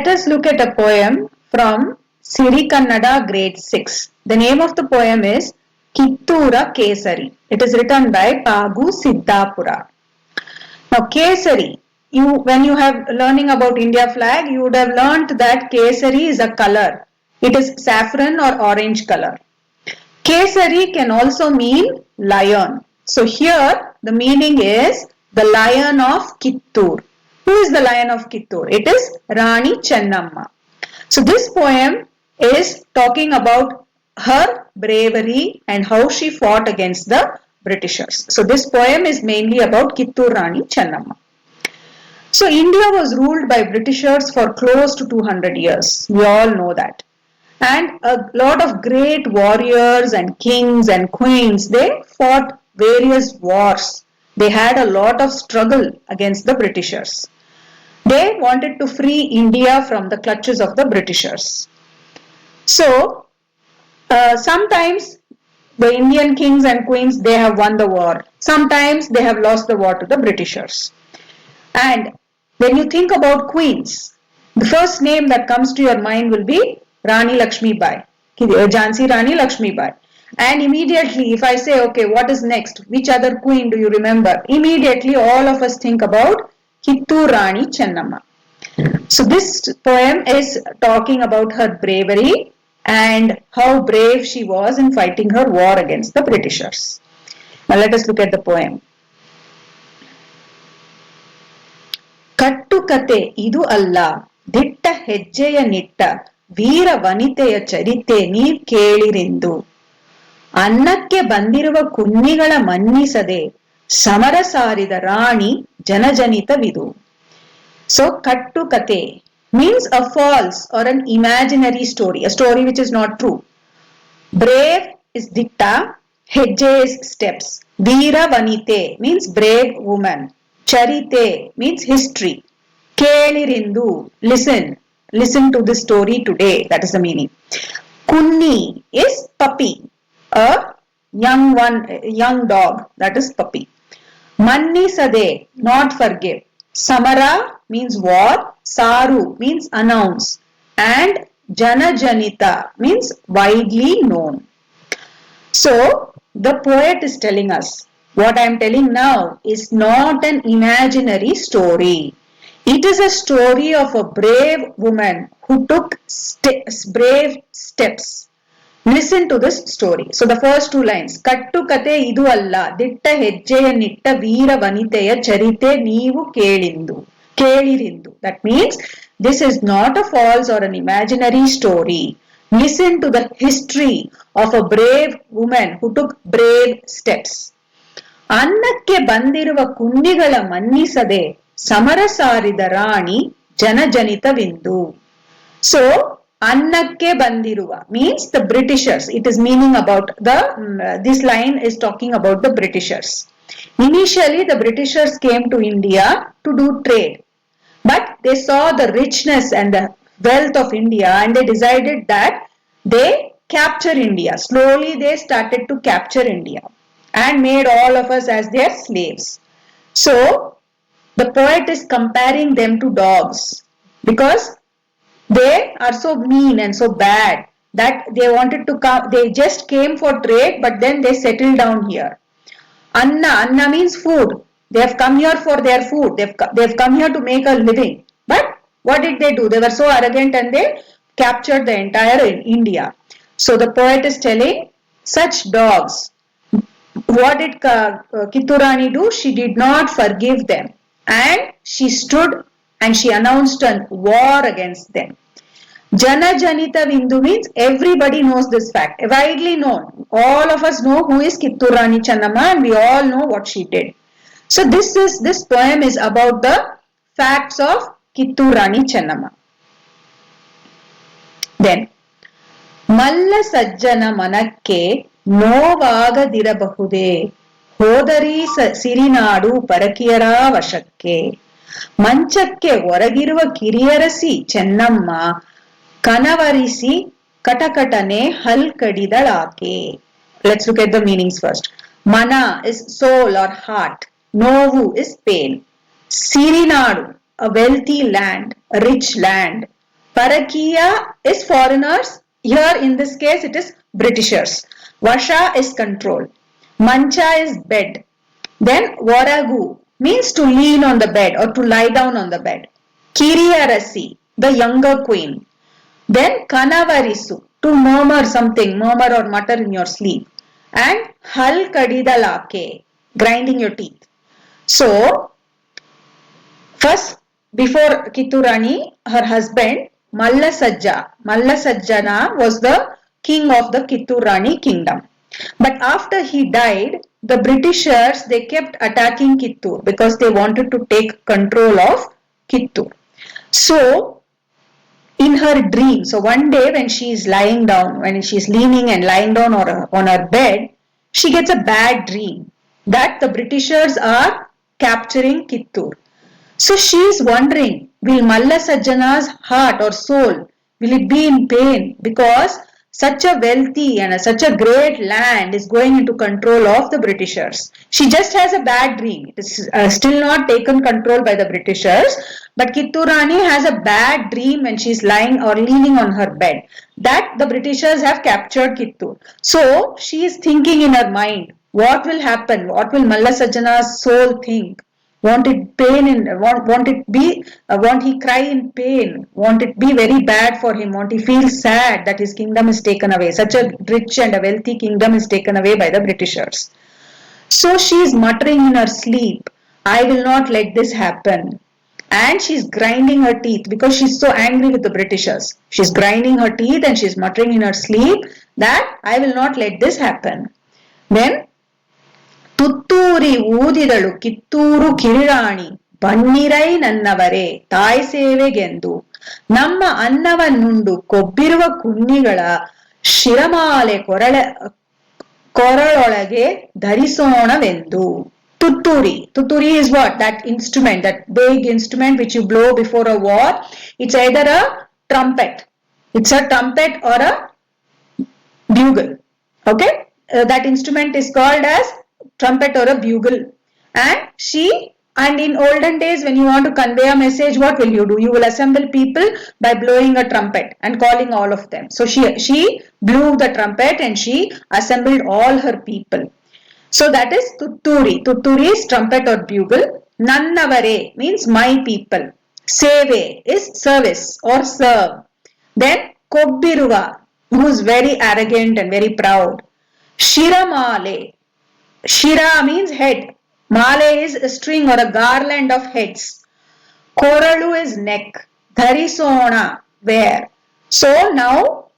let us look at a poem from Siri Kannada grade 6. The name of the poem is Kittura Kesari. It is written by Pagu Siddhapura. Now Kesari, you when you have learning about India flag, you would have learnt that Kesari is a color. It is saffron or orange color. Kesari can also mean lion. So here the meaning is the lion of Kittur. Who is the lion of Kittur? It is Rani Chennamma. So this poem is talking about her bravery and how she fought against the Britishers. So this poem is mainly about Kittur Rani Chennamma. So India was ruled by Britishers for close to 200 years. We all know that. And a lot of great warriors and kings and queens, they fought various wars. They had a lot of struggle against the Britishers. They wanted to free India from the clutches of the Britishers. So, uh, sometimes the Indian kings and queens they have won the war. Sometimes they have lost the war to the Britishers. And when you think about queens, the first name that comes to your mind will be Rani Lakshmi Bai, Jhansi Rani Lakshmi Bai. And immediately, if I say, okay, what is next? Which other queen do you remember? Immediately, all of us think about Kittur Rani Chennamma. So, this poem is talking about her bravery and how brave she was in fighting her war against the Britishers. Now, let us look at the poem. ಕಟ್ಟುಕತೆ ಇದು ಅಲ್ಲ ದಿಟ್ಟ ಹೆಜ್ಜೆಯ ನಿಟ್ಟ ವೀರ ವನಿತೆಯ ಚರಿತೆ ನೀವ್ ಕೇಳಿರೆಂದು ಅನ್ನಕ್ಕೆ ಬಂದಿರುವ ಕುನ್ನಿಗಳ ಮನ್ನಿಸದೆ ಸಮರ ಸಾರಿದ ರಾಣಿ ಜನಜನಿತವಿದು. ಸೊ ಕಟ್ಟು ಕತೆ means a false or an imaginary story a story which is not true brave is ದಿಟ್ಟ ಹೆಜ್ಜೆ ಇಸ್ ಸ್ಟೆಪ್ಸ್ ವೀರ ವನಿತೆ ಮೀನ್ಸ್ ಬ್ರೇವ್ ವುಮನ್ ಚರಿತೆ means history ಕೇಳಿರಿಂದು listen listen to this story today that is the meaning Kunni is puppy a young one young dog that is puppy Manni sade, not forgive. Samara means war. Saru means announce. And Janajanita means widely known. So, the poet is telling us what I am telling now is not an imaginary story. It is a story of a brave woman who took brave steps. Listen to this story so the first two lines ಕಟ್ಟು ಕತೆ ಇದು ಅಲ್ಲ. ದಿಟ್ಟ ಹೆಜ್ಜೆಯ ನಿಟ್ಟ ವೀರ ವನಿತೆಯ ಚರಿತೆ ನೀವು ಕೇಳಿಂದು. ಕೇಳಿರಿಂದು. That means this is not a false or an imaginary story listen to the history of a brave women who took brave steps ಅನ್ನಕ್ಕೆ ಬಂದಿರುವ ಕುಂಡಿಗಳ ಮನ್ನಿಸದೆ ಸಮರ ಸಾರಿದ ರಾಣಿ ಜನಜನಿತವಿಂದು. ಸೊ ಅನ್ನಕ್ಕೆ ಬಂದಿರುವ means the britishers it is meaning about the um, this line is talking about the britishers initially the britishers came to india to do trade but they saw the richness and the wealth of india and they decided that they capture india slowly they started to capture india and made all of us as their slaves so the poet is comparing them to dogs because they are so mean and so bad that they wanted to come they just came for trade but then they settled down here. Anna anna means food. They have come here for their food. They've they've come here to make a living. But what did they do? They were so arrogant and they captured the entire india. So the poet is telling such dogs. What did uh, Kitturani do? She did not forgive them. And she stood and she announced a war against them Janajanita Vindu means everybody knows this fact, widely known. All of us know who is Kitturani Channamma and we all know what she did. So this is this poem is about the facts of Kitturani Channamma. Then ಮಲ್ಲ ಸಜ್ಜನ ಮನಕ್ಕೆ ನೋವಾಗದಿರಬಹುದೇ ಹೋದರಿ ಸಿರಿನಾಡು ಪರಕಿಯರ ವಶಕ್ಕೆ ಮಂಚಕ್ಕೆ ಹೊರಗಿರುವ ಕಿರಿಯರಸಿ ಚೆನ್ನಮ್ಮ ಕನವರಿಸಿ ಕಟಕಟನೆ ಹಲ್ ಕಡಿದಳಾಕೆ let's look at the meanings first ಮನ ಇಸ್ ಸೋಲ್ ಆರ್ ಹಾರ್ಟ್ ನೋವು ಇಸ್ ಪೇನ್ ಸಿರಿನಾಡು a wealthy land rich land Parakiya is foreigners. Here in this case it is Britishers. Vasha is control. Mancha is bed. Then Varagu means to lean on the bed or to lie down on the bed. Kiriyarasi, the younger queen. then Kanavarisu, to murmur something, murmur or mutter in your sleep. And Hal Kadidalake, grinding your teeth. So, first, before Kiturani, her husband, Mallasajja, Mallasajjana was the king of the Kitturani kingdom. But after he died, the Britishers, they kept attacking Kittur because they wanted to take control of Kittur. So, in her dream, so one day when she is lying down, when she is leaning and lying down on her, on her bed, she gets a bad dream that the Britishers are capturing Kittur. So she is wondering, will Malla Sajjana's heart or soul, will it be in pain because such a wealthy and a, such a great land is going into control of the Britishers. She just has a bad dream. It is uh, still not taken control by the Britishers, but Kitturani has a bad dream when she is lying or leaning on her bed that the Britishers have captured Kittur. So she is thinking in her mind, what will happen? What will Malla Sajjana's soul think? Won't it pain in won't, won't it be uh, won't he cry in pain won't it be very bad for him won't he feel sad that his kingdom is taken away. Such a rich and a wealthy kingdom is taken away by the britishers. So she is muttering in her sleep i will not let this happen. And she's grinding her teeth because she's so angry with the britishers. She's grinding her teeth and she's muttering in her sleep that i will not let this happen. Then ತುತ್ತೂರಿ ಊದಿದಳು ಕಿತ್ತೂರು ಕಿರಿರಾಣಿ ಬನ್ನಿರೈ ನನ್ನವರೇ ತಾಯಿ ಸೇವೆಗೆಂದು ನಮ್ಮ ಅನ್ನವನ್ನುಂಡು ಕೊಬ್ಬಿರುವ ಕುನ್ನಿಗಳ ಶಿರಮಾಲೆ ಕೊರಳ ಕೊರಳೊಳಗೆ ಧರಿಸೋಣವೆಂದು ತುತ್ತೂರಿ ತುತ್ತೂರಿ is what that instrument that big instrument which you blow before a war it's either a trumpet it's a trumpet or a okay uh, that instrument is called as trumpet or a bugle. And she and in olden days when you want to convey a message what will you do? You will assemble people by blowing a trumpet and calling all of them. So she she blew the trumpet and she assembled all her people. So that is tutturi. Tutturi is trumpet or bugle. Nannavare means my people. Seve is service or serve. Then kobbiruva who is very arrogant and very proud. Shiramale Shira means head. Male is a string or a garland of heads. Koralu is neck. Dharisona, wear. So now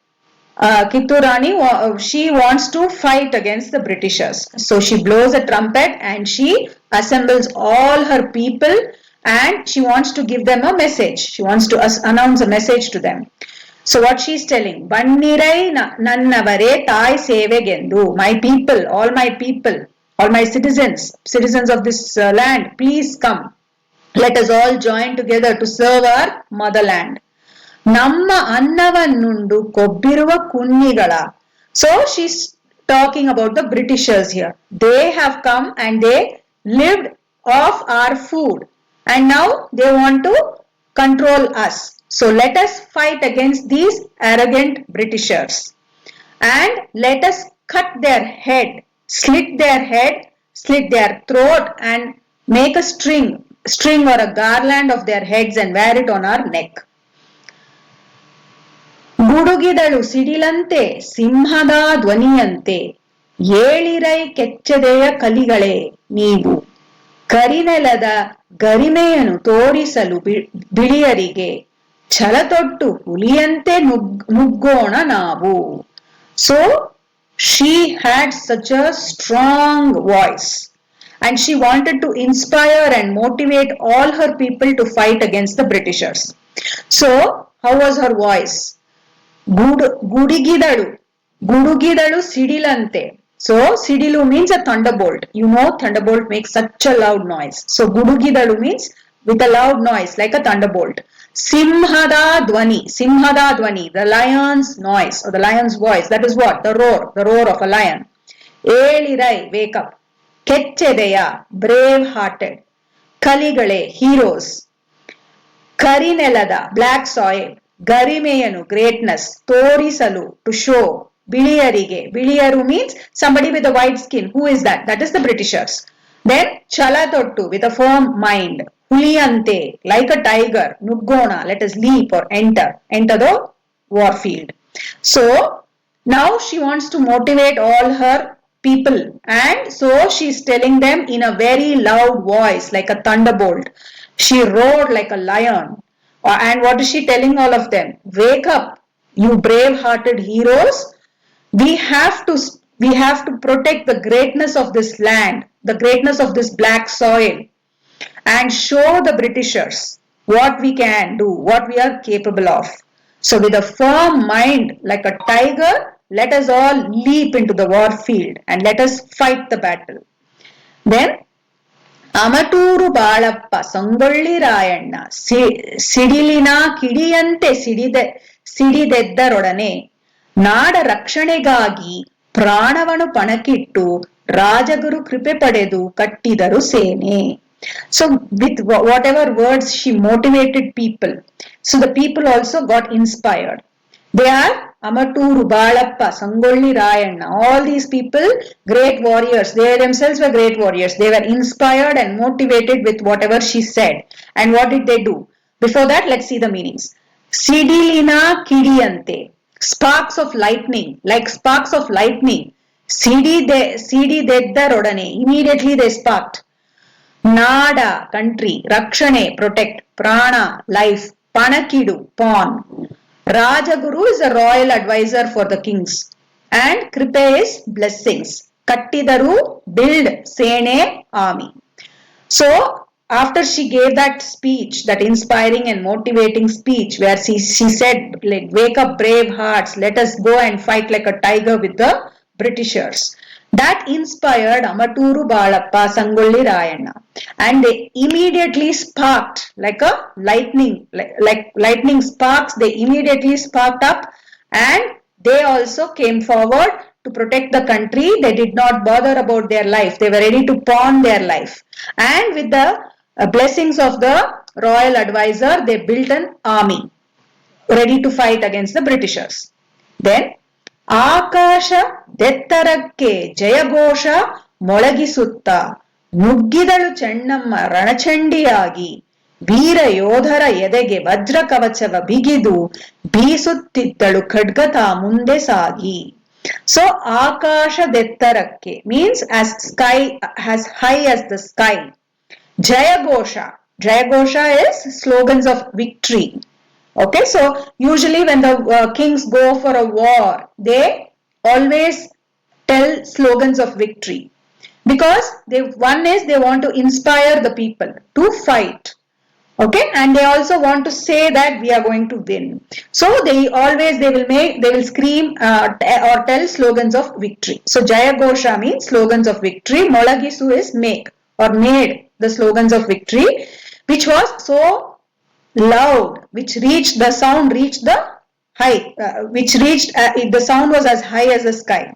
uh, uh, she wants to fight against the Britishers. So she blows a trumpet and she assembles all her people and she wants to give them a message. She wants to announce a message to them. So what she's telling, Bannirai nannavare tai sevegendu, my people, all my people, all my citizens, citizens of this uh, land, please come. Let us all join together to serve our motherland. ನಮ್ಮ ಅನ್ನವನ್ನುಂಡು ಕೊಬ್ಬಿರುವ ಕುನ್ನಿಗಳ so she's talking about the Britishers here they have come and they lived of R food and now they want to control us. So let us fight against these arrogant Britishers and let us cut their head, Slit their head, slit their throat and make a string, string or a garland of their heads and wear it on our neck. ಗುಡುಗಿದಳು ಸಿಡಿಲಂತೆ ಸಿಂಹದ ಧ್ವನಿಯಂತೆ ಏಳಿರೈ ಕೆಚ್ಚದೆಯ ಕಲಿಗಳೇ ನೀವು ಕರಿನೆಲದ ಗರಿಮೆಯನ್ನು ತೋರಿಸಲು ಬಿಳಿಯರಿಗೆ ಛಲತೊಟ್ಟು ಹುಲಿಯಂತೆ ನುಗ್ ನುಗ್ಗೋಣ ನಾವು so she had such a strong voice and she wanted to inspire and motivate all her people to fight against the Britishers. So, how was her voice? Gud- ಗುಡಿಗಿದಳು ಗುಡುಗಿದಳು ಸಿಡಿಲಂತೆ so ಸಿಡಿಲು means a thunderbolt you know thunderbolt makes such a loud noise so ಗುಡುಗಿದಳು means with a loud noise like a thunderbolt ಸಿಂಹದ ಧ್ವನಿ ಸಿಂಹದ ಧ್ವನಿ the lion's noise or the lion's voice that is what the roar the roar of a lion ಏಳಿರೈ wake up ಕೆಚ್ಚೆದೆಯ brave hearted ಕಲಿಗಳೇ heroes ಕರಿನೆಲದ black soil ಗರಿಮೆಯನು greatness ತೋರಿಸಲು to show ಬಿಳಿಯರಿಗೆ ಬಿಳಿಯರು means somebody with a white skin who is that that is the Britishers then ಛಲತೊಟ್ಟು with a firm mind Like a tiger, Nudgona, let us leap or enter, enter the war field. So, now she wants to motivate all her people and so she is telling them in a very loud voice like a thunderbolt. She roared like a lion. Uh, and what is she telling all of them? Wake up, you brave-hearted heroes. We have to we have to protect the greatness of this land, the greatness of this black soil and show the Britishers what we can do, what we are capable of. So, with a firm mind like a tiger, let us all leap into the war field and let us fight the battle. Then, ಅಮಟೂರು Balappa Sangolli Rayanna C- ಸಿಡಿಲಿನ ಕಿಡಿಯಂತೆ ಸಿಡಿದೆ ಸಿಡಿದೆದ್ದರೊಡನೆ ನಾಡ ರಕ್ಷಣೆಗಾಗಿ ಪ್ರಾಣವನು ಪಣಕ್ಕಿಟ್ಟು ರಾಜಗುರು ಕೃಪೆ ಪಡೆದು ಕಟ್ಟಿದರು ಸೇನೆ so, with whatever words she motivated people, so the people also got inspired. They are Amaturu, Balappa, Sangolli Rayanna. All these people, great warriors. They themselves were great warriors. They were inspired and motivated with whatever she said. And what did they do? Before that, let's see the meanings. Sidilina Kidiyante. Sparks of lightning, like sparks of lightning. Sidi de, Sidi Deddarodane. Immediately they sparked. Nada, country, Rakshane, protect, Prana, life, Panakidu, pawn. Rajaguru is a royal advisor for the kings. And Kripe is blessings. Kattidaru, build, Sene, army. So, after she gave that speech, that inspiring and motivating speech, where she, she said, like, Wake up, brave hearts, let us go and fight like a tiger with the Britishers. That inspired Amaturu Balappa Sangolli Rayana and they immediately sparked like a lightning, like, like lightning sparks, they immediately sparked up and they also came forward to protect the country. They did not bother about their life. They were ready to pawn their life. And with the uh, blessings of the royal advisor, they built an army ready to fight against the Britishers. Then Akasha ದೆತ್ತರಕ್ಕೆ ಜಯಘೋಷ ಮೊಳಗಿಸುತ್ತ ನುಗ್ಗಿದಳು ಚೆನ್ನಮ್ಮ ರಣಚಂಡಿಯಾಗಿ. ವೀರ ಯೋಧರ ಎದೆಗೆ ವಜ್ರ ಕವಚವ ಬಿಗಿದು ಬೀಸುತ್ತಿದ್ದಳು ಖಡ್ಗತ ಮುಂದೆ ಸಾಗಿ. So ಆಕಾಶದೆತ್ತರಕ್ಕೆ means as sky has high as the sky ಜಯಘೋಷ ಜಯಘೋಷ is slogans of victory so usually when the uh, kings go for a war, they always tell slogans of victory because they one is they want to inspire the people to fight. Okay, and they also want to say that we are going to win. So they always they will make they will scream uh, or tell slogans of victory. So Jayagosha means slogans of victory. Molagisu is make or made the slogans of victory, which was so loud, which reached the sound reached the height, uh, which reached uh, the sound was as high as the sky.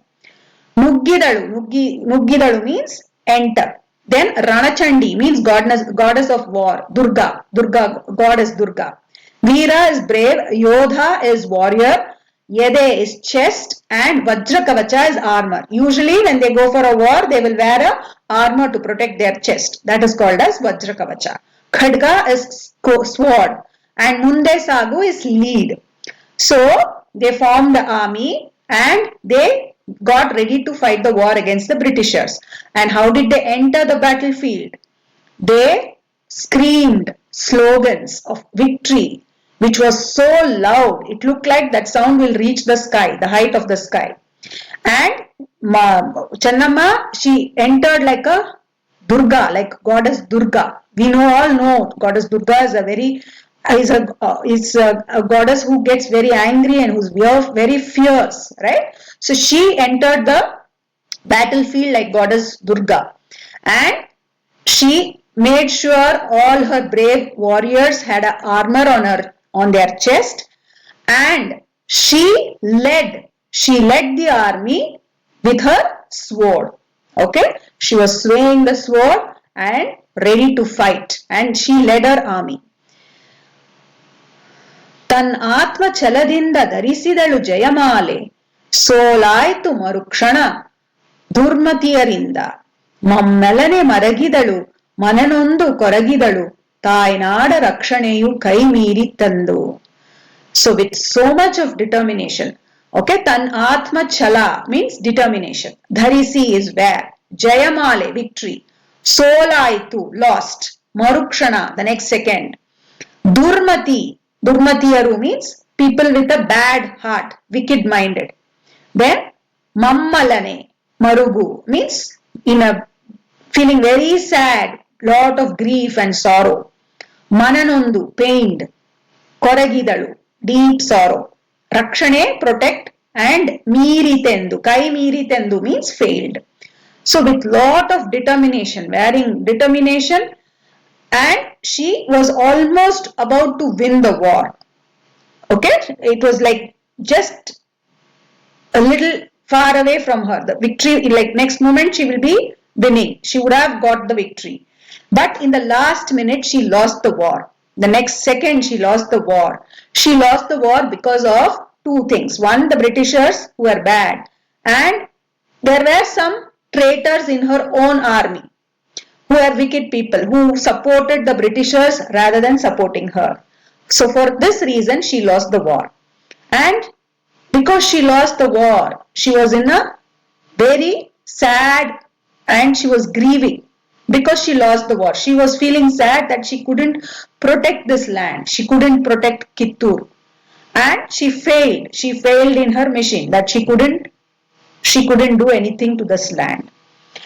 Nuggidalu, Nuggi, Nuggidalu means enter. Then Ranachandi means goddess, goddess of war. Durga, Durga, goddess Durga. Veera is brave. Yodha is warrior. Yede is chest and Vajra Kavacha is armor. Usually when they go for a war, they will wear a armor to protect their chest. That is called as Vajra Kavacha. Khadga is sword and Munde Sagu is lead. So they formed the army and they got ready to fight the war against the Britishers. And how did they enter the battlefield? They screamed slogans of victory, which was so loud, it looked like that sound will reach the sky, the height of the sky. And Ma- Channamma, she entered like a Durga, like goddess Durga. We know all know goddess Durga is a very is a uh, is a, a goddess who gets very angry and who's very, fierce, right? So she entered the battlefield like goddess Durga, and she made sure all her brave warriors had armor on her on their chest, and she led she led the army with her sword. Okay, she was swaying the sword and ready to fight, and she led her army. ತನ್ನ ಆತ್ಮ ಛಲದಿಂದ ಧರಿಸಿದಳು ಜಯಮಾಲೆ. ಸೋಲಾಯ್ತು ಮರುಕ್ಷಣ. ದುರ್ಮತಿಯರಿಂದ ಮಮ್ಮೆಲನೆ ಮರಗಿದಳು, ಮನನೊಂದು ಕೊರಗಿದಳು, ತಾಯ್ನಾಡ ರಕ್ಷಣೆಯು ಕೈ ತಂದು. So with so much of determination okay ತನ್ ಆತ್ಮ ಛಲ means determination ಧರಿಸಿ is ವ್ಯಾ ಜಯಮಾಲೆ ವಿಕ್ಟ್ರಿ ಸೋಲಾಯ್ತು ಲಾಸ್ಟ್ ಮರುಕ್ಷಣ the next second ದುರ್ಮತಿ ದುರ್ಮತಿಯರು means people with a bad heart wicked minded then ಮಮ್ಮಲನೆ ಮರುಗು means in a feeling very sad, lot of grief and sorrow. ಮನನೊಂದು ಪೇನ್ಡ್ ಕೊರಗಿದಳು deep ಸಾರೋ ರಕ್ಷಣೆ protect and ಮೀರಿತೆಂದು ಕೈ ಮೀರಿತೆಂದು means failed so with lot of determination varying determination and she was almost about to win the war. Okay, it was like just a little far away from her. The victory, like next moment, she will be winning. She would have got the victory. But in the last minute, she lost the war. The next second, she lost the war. She lost the war because of two things. One, the Britishers who were bad, and there were some traitors in her own army who are wicked people who supported the Britishers rather than supporting her. So, for this reason, she lost the war. And because she lost the war, she was in a very sad and she was grieving because she lost the war. She was feeling sad that she couldn't protect this land, she couldn't protect Kittur. And she failed. She failed in her mission that she couldn't she couldn't do anything to this land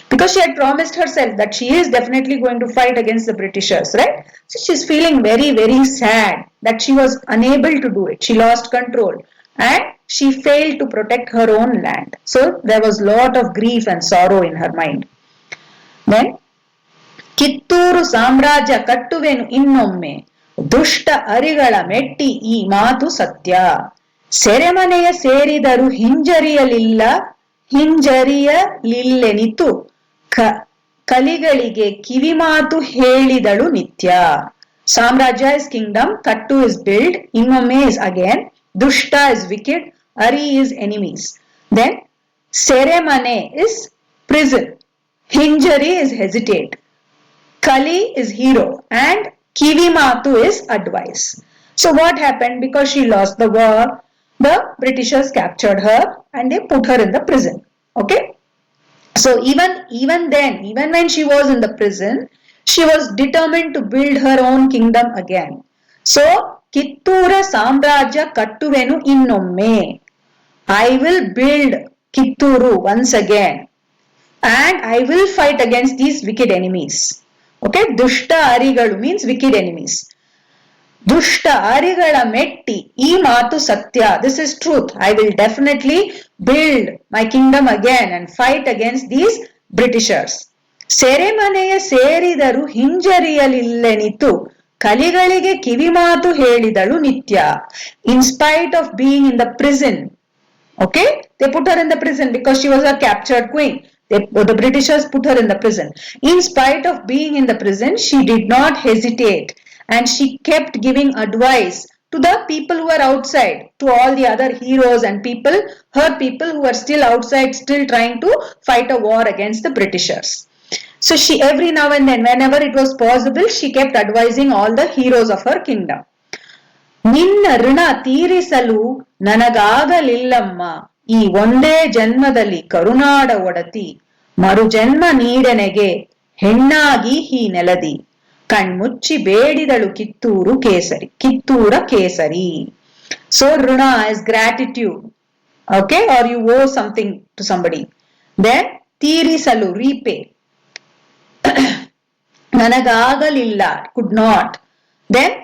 because she had promised herself that she is definitely going to fight against the Britishers, right? So she's feeling very, very sad that she was unable to do it. She lost control and she failed to protect her own land. So there was lot of grief and sorrow in her mind. Then Kittur ಸಾಮ್ರಾಜ್ಯ ಕಟ್ಟುವೆನು ಇನ್ನೊಮ್ಮೆ ದುಷ್ಟ ಅರಿಗಳ ಮೆಟ್ಟಿ ಈ ಮಾತು ಸತ್ಯ ಸೆರೆಮನೆಯ ಸೇರಿದರು ಹಿಂಜರಿಯಲಿಲ್ಲ ಹಿಂಜರಿಯಲಿಲ್ಲೆನಿತು ಕ ಕಲಿಗಳಿಗೆ ಕಿವಿಮಾತು ಹೇಳಿದಳು ನಿತ್ಯ ಸಾಮ್ರಾಜ್ಯ ಇಸ್ ಕಿಂಗ್ಡಮ್ ಕಟ್ಟು ಇಸ್ ಬಿಲ್ಡ್ ಇನ್ನೊಮ್ಮೆ ಇಸ್ ಅಗೇನ್ ದುಷ್ಟ ಇಸ್ ವಿಕೆಟ್ ಅರಿ ಇಸ್ ಎನಿಮೀಸ್ ದೆನ್ ಸೆರೆಮನೆ is prison ಹಿಂಜರಿ is hesitate Kali is hero and Kivimatu is advice. So what happened? Because she lost the war, the Britishers captured her and they put her in the prison. Okay. So even even then, even when she was in the prison, she was determined to build her own kingdom again. So ಕಿತ್ತೂರ ಸಾಮ್ರಾಜ್ಯ ಕಟ್ಟುವೆನು ಇನ್ನೊಮ್ಮೆ I will build Kitturu once again and I will fight against these wicked enemies. Okay, ದುಷ್ಟ ಅರಿಗಳು means wicked enemies. ದುಷ್ಟ ಅರಿಗಳ ಮೆಟ್ಟಿ, ಈ ಮಾತು ಸತ್ಯ. This is truth I will definitely build my kingdom again and fight against these Britishers ಸೆರೆಮನೆಯ ಸೇರಿದರು ಹಿಂಜರಿಯಲಿಲ್ಲೆನಿತು. ಕಲಿಗಳಿಗೆ ಕಿವಿ ಮಾತು ಹೇಳಿದಳು ನಿತ್ಯ. In spite of being in the prison okay they put her in the prison because she was a captured queen the Britishers put her in the prison in of being in the prison she did not hesitate and she kept giving advice to the people who were outside, to all the other heroes and people, her people who were still outside, still trying to fight a war against the Britishers. So she every now and then, whenever it was possible, she kept advising all the heroes of her kingdom. ನಿನ್ನ ಋಣ ತೀರಿಸಲು ನನಗಾಗಲಿಲ್ಲಮ್ಮ ಈ ಒಂದೇ ಜನ್ಮದಲ್ಲಿ ಕರುನಾಡ ಒಡತಿ ಮರುಜನ್ಮ ನೀಡನೆಗೆ ಹೆಣ್ಣಾಗಿ ಈ ನೆಲದಿ ಕಣ್ಮುಚ್ಚಿ ಬೇಡಿದಳು ಕಿತ್ತೂರು ಕೇಸರಿ. ಕಿತ್ತೂರ ಕೇಸರಿ. ಸೊ ಋಣ is gratitude okay are you owe something to somebody then ತೀರಿಸಲು, ರೀಪೇ. ನನಗಾಗಲಿಲ್ಲ. ಕುಡ್ ನಾಟ್ ದೆನ್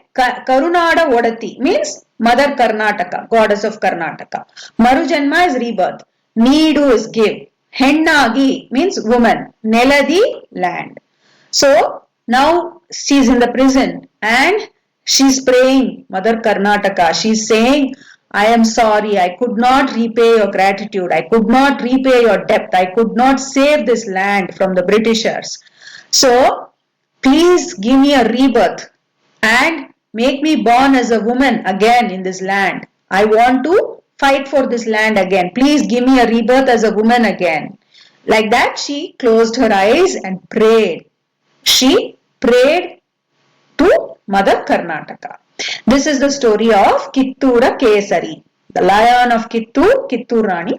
ಕರುನಾಡ ಒಡತಿ. Means mother Karnataka goddess of Karnataka ಮರುಜನ್ಮ is rebirth ನೀಡು ಇಸ್ ಗಿವ್ ಹೆಣ್ಣಾಗಿ means woman ನೆಲದಿ land so now she's in the prison and she's praying, Mother Karnataka. She's saying, I am sorry, I could not repay your gratitude, I could not repay your debt, I could not save this land from the Britishers. So, please give me a rebirth and make me born as a woman again in this land. I want to fight for this land again. Please give me a rebirth as a woman again. Like that, she closed her eyes and prayed. She prayed to Mother Karnataka. This is the story of Kittura Kesari, the lion of Kittur, Kittur Rani.